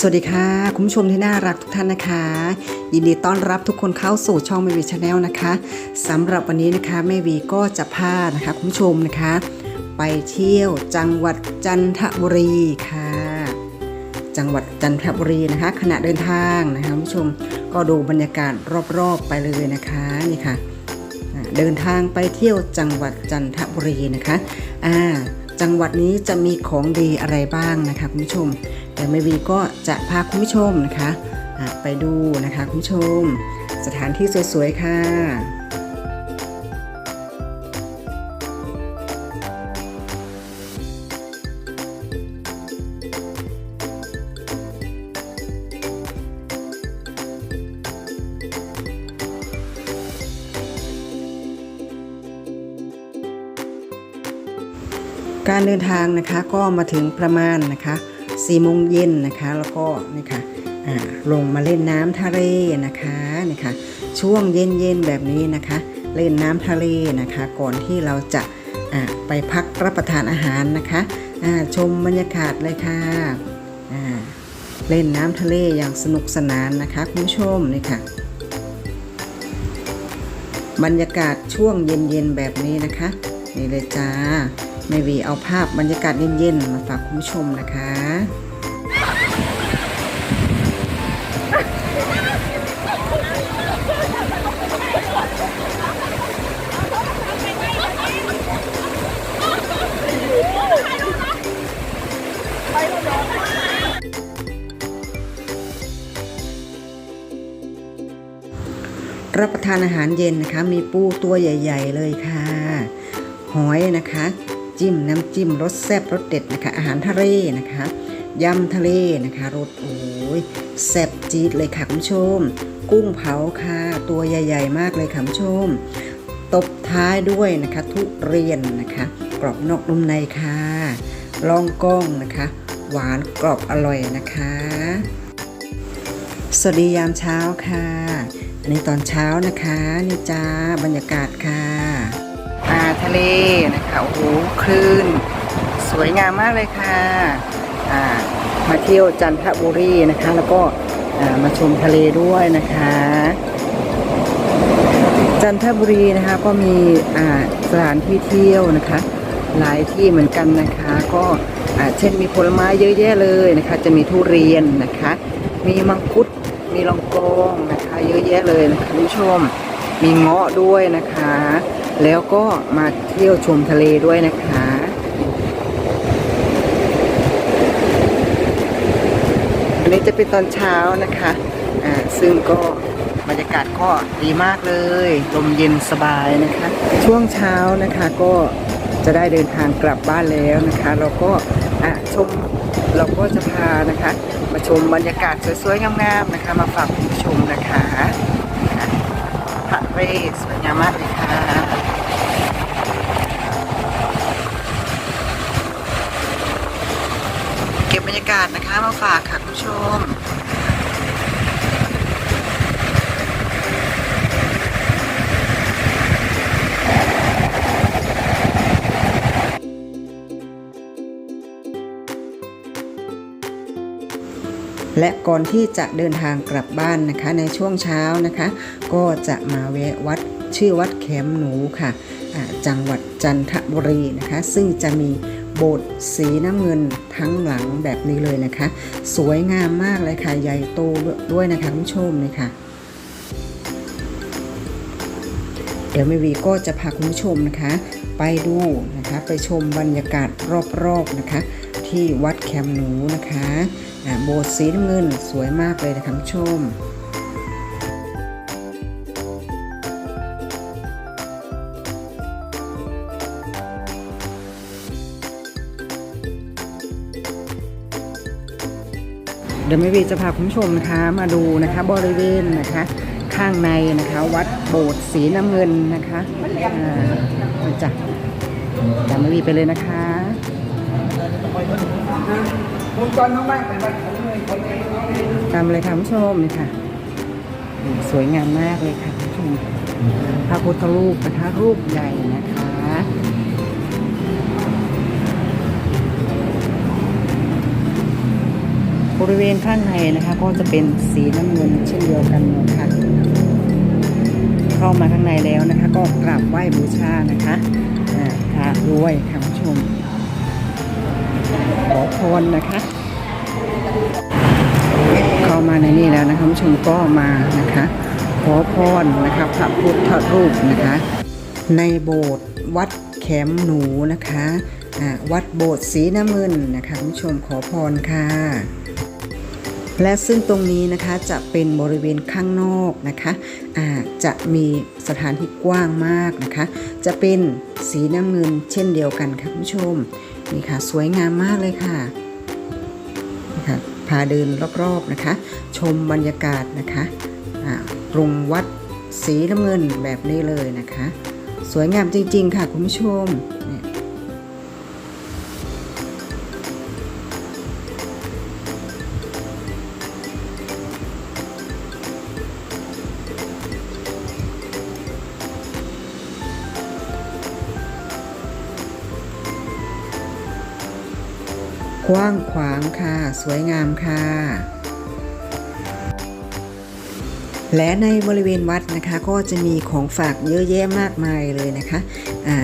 สวัสดีค่ะ คุณผู้ชมที่น่ารักทุกท่านนะคะ ยินดีต้อนรับทุกคนเข้าสู่ช่องแม่วีชาแนลนะคะสำหรับวันนี้นะคะแม่วีก็จะพานะคะคุณผู้ชมนะคะ ไปเที่ยวจังหวัดจันทบุรีค่ะ จังหวัดจันทบุรีนะคะ ขณะเดินทางนะคะคุณผู้ชมก็ดูบรรยากาศรอบๆไปเลยนะคะนี่ค่ะเดินทางไปเที่ยวจังหวัดจันทบุรีนะคะอ่าจังหวัดนี้จะมีของดีอะไรบ้างนะคะคุณผู้ชม แต่แม่วีก็จะพาคุณผู้ชมนะคะไปดูนะคะคุณผู้ชม สถานที่สวยๆ ค่ะการเดินทางนะคะก็มาถึงประมาณนะคะ 4โมงเย็นนะคะ แล้วก็นี่ค่ะลงมาเล่นน้ำทะเลนะคะนี่ค่ะช่วงเย็นๆแบบนี้นะคะ เล่นน้ำทะเลนะคะ ก่อนที่เราจะไปพักรับประทานอาหารนะคะชมบรรยากาศเลยค่ะเล่นน้ำทะเลอย่างสนุกสนานนะคะคุณผู้ชมนี่ค่ะบรรยากาศช่วงเย็นๆแบบนี้นะคะ นี่เลยจ้า แม่วีเอาภาพบรรยากาศเย็นๆมาฝากคุณผู้ชมนะคะรับประทานอาหารเย็นนะคะ มีปูตัวใหญ่ ๆ เลยค่ะ หอยนะคะ จิ้มน้ำจิ้มรสแซ่บรสเด็ดนะคะ อาหารทะเลนะคะยำทะเลนะคะรสโอ้ยแซ่บจี๊ดเลยค่ะคุณผู้ชม กุ้งเผาค่ะ ตัวใหญ่ ๆ มากเลยค่ะคุณผู้ชม ตบท้ายด้วยนะคะ ทุเรียนนะคะ กรอบนอกนุ่มในค่ะลองกล้องนะคะ หวานกรอบอร่อยนะคะ สวัสดียามเช้าค่ะ อันนี้ตอนเช้านะคะ นี่จ้าบรรยากาศค่ะ ทะเลนะคะโอ้โหคลื่น สวยงามมากเลยค่ะอ่ามาเที่ยวจันทบุรีนะคะ แล้วก็มาชมทะเลด้วยนะคะ จันทบุรีนะคะก็มีสถานที่เที่ยวนะคะ หลายที่เหมือนกันนะคะ ก็เช่นมีผลไม้เยอะแยะเลยนะคะ จะมีทุเรียนนะคะ มีมังคุดมีลองกองนะคะ เยอะแยะเลยนะคะคุณผู้ชมมีเงาะด้วยนะคะ แล้วก็มาเที่ยวชมทะเลด้วยนะคะอันนี้จะเป็นตอนเช้านะคะอ่าซึ่งก็บรรยากาศก็ดีมากเลยลมเย็นสบายนะคะ ช่วงเช้านะคะก็จะได้เดินทางกลับบ้านแล้วนะคะ เราก็อะชมเราก็จะพานะคะ มาชมบรรยากาศสวยๆงามๆนะคะ มาฝากคุณผู้ชมนะคะค่ะทะเลสวยงามมากเลยค่ะากาศนะคะมาฝากค่ะคุณผู้ชมและก่อนที่จะเดินทางกลับบ้านนะคะในช่วงเช้านะคะ ก็จะมาแวะวัดชื่อวัดแขมหนูค่ะจังหวัดจันทบุรีนะคะ ซึ่งจะมี โบสถ์สีน้ำเงินทั้งหลังแบบนี้เลยนะคะ สวยงามมากเลยค่ะ ใหญ่โตด้วยนะคะคุณผู้ชมนี่ค่ะ เดี๋ยวแม่วีก็จะพาคุณผู้ชมนะคะ ไปดูนะคะ ไปชมบรรยากาศรอบๆนะคะ ที่วัดแคมหนูนะคะโบสถ์สีน้ำเงินสวยมากเลยนะคะคุณผู้ชม เดี๋ยวแม่วีจะพาคุณผู้ชมนะคะมาดูนะคะบริเวณนะคะข้างในนะคะวัดโบสถ์สีน้ำเงินนะคะอ่าจ้ะตามแม่วีไปเลยนะคะตามเลยค่ะคุณผู้ชมนี่ค่ะ สวยงามมากเลยค่ะคุณผู้ชมพระพุทธรูปนะคะรูปใหญ่นะคะ บริเวณข้างในนะคะ ก็จะเป็นสีน้ำเงินเช่นเดียวกันนะคะเข้ามาข้างในแล้วนะคะ ก็กราบไหว้บูชานะคะพระด้วยค่ะผู้ชมขอพรนะคะ เข้ามาในนี่แล้วนะคะผู้ชมก็มานะคะขอพรนะคะพระพุทธรูปนะคะ ในโบสถ์วัดแขมหนูนะคะวัดโบสถ์สีน้ำเงินนะคะผู้ชมขอพรค่ะ และซึ่งตรงนี้นะคะจะเป็นบริเวณข้างนอกนะคะอาจะมีสถานที่กว้างมากนะคะ จะเป็นสีน้ำเงินเช่นเดียวกันค่ะคุณผู้ชมนี่ค่ะสวยงามมากเลยค่ะนี่ค่ะพาเดินรอบๆนะคะ ชมบรรยากาศนะคะอ่าตรงวัดสีน้ำเงินแบบนี้เลยนะคะ สวยงามจริงๆค่ะคุณผู้ชมเนี่ย กว้างขวางค่ะ สวยงามค่ะ และในบริเวณวัดนะคะก็จะมีของฝากเยอะแยะมากมายเลยนะคะอา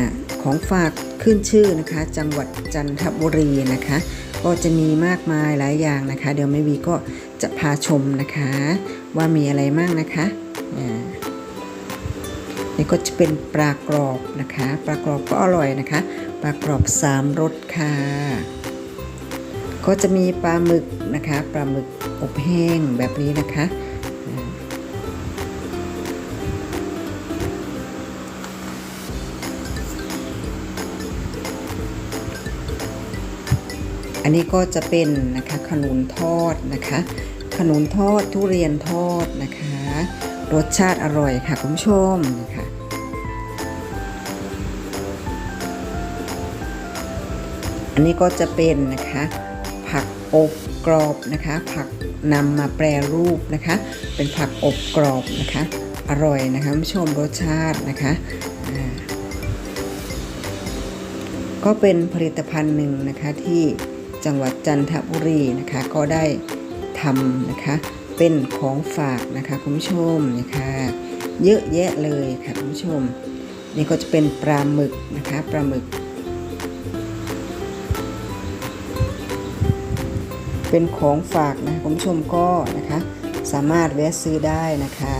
ของฝากขึ้นชื่อนะคะ จังหวัดจันทบุรีนะคะ ก็จะมีมากมายหลายอย่างนะคะ เดี๋ยวแม่วีก็จะพาชมนะคะ ว่ามีอะไรมั่งนะคะอ่านี่ก็จะเป็นปลากรอบนะคะ ปลากรอบก็อร่อยนะคะ ปลากรอบสามรสค่ะ ก็จะมีปลาหมึกนะคะปลาหมึกอบแห้งแบบนี้นะคะอันนี้ก็จะเป็นนะคะขนุนทอดนะคะ ขนุนทอดทุเรียนทอดนะคะ รสชาติอร่อยค่ะคุณผู้ชมนะคะอันนี้ก็จะเป็นนะคะ อบกรอบนะคะ ผักนำมาแปรรูปนะคะ เป็นผักอบกรอบนะคะ อร่อยนะคะผู้ชมรสชาตินะคะก็เป็นผลิตภัณฑ์หนึ่งนะคะที่จังหวัดจันทบุรีนะคะ ก็ได้ทำนะคะเป็นของฝากนะคะคุณผู้ชมนะคะเยอะแยะเลยค่ะคุณผู้ชม นี่ก็จะเป็นปลาหมึกนะคะปลาหมึก เป็นของฝากนะคุณผู้ชมก็นะคะ สามารถแวะซื้อได้นะคะ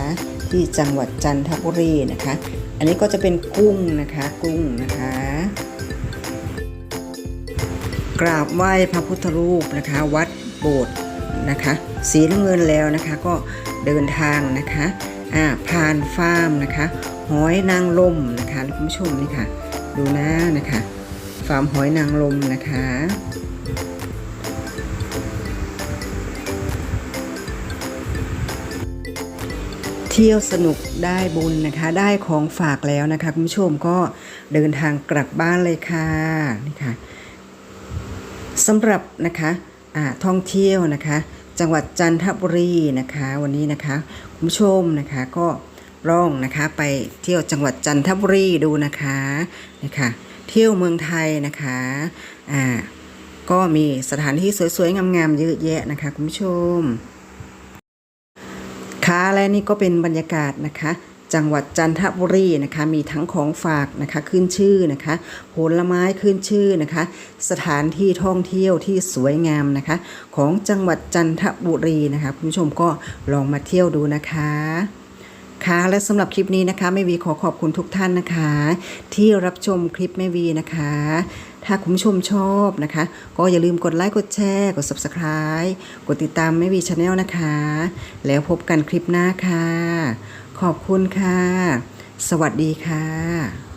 ที่จังหวัดจันทบุรีนะคะ อันนี้ก็จะเป็นกุ้งนะคะ กุ้งนะคะ กราบไหว้พระพุทธรูปนะคะ วัดโบสถ์นะคะ สีน้ำเงินแล้วนะคะ ก็เดินทางนะคะอ่าผ่านฟาร์มนะคะหอยนางรมนะคะคุณผู้ชมนี่ค่ะ ดูหน้านะคะฟาร์มหอยนางรมนะคะ เที่ยวสนุกได้บุญนะคะ ได้ของฝากแล้วนะคะคุณผู้ชมก็เดินทางกลับบ้านเลยค่ะนี่ค่ะสำหรับนะคะท่องเที่ยวนะคะ จังหวัดจันทบุรีนะคะ วันนี้นะคะคุณผู้ชมนะคะก็ร่องนะคะไปเที่ยวจังหวัดจันทบุรีดูนะคะนี่ค่ะเที่ยวเมืองไทยนะคะอ่าก็มีสถานที่สวยๆงามๆเยอะแยะนะคะคุณผู้ชม และนี่ก็เป็นบรรยากาศนะคะ จังหวัดจันทบุรีนะคะ มีทั้งของฝากนะคะขึ้นชื่อนะคะผลไม้ขึ้นชื่อนะคะ สถานที่ท่องเที่ยวที่สวยงามนะคะ ของจังหวัดจันทบุรีนะคะคุณผู้ชมก็ลองมาเที่ยวดูนะคะ ค่ะและสำหรับคลิปนี้นะคะแม่วีขอขอบคุณทุกท่านนะคะ ที่รับชมคลิปแม่วีนะคะ ถ้าคุณผู้ชมชอบนะคะ ก็อย่าลืมกดไลค์กดแชร์กด subscribe กดติดตามแม่วีชาแนลนะคะ แล้วพบกันคลิปหน้าค่ะ ขอบคุณค่ะ สวัสดีค่ะ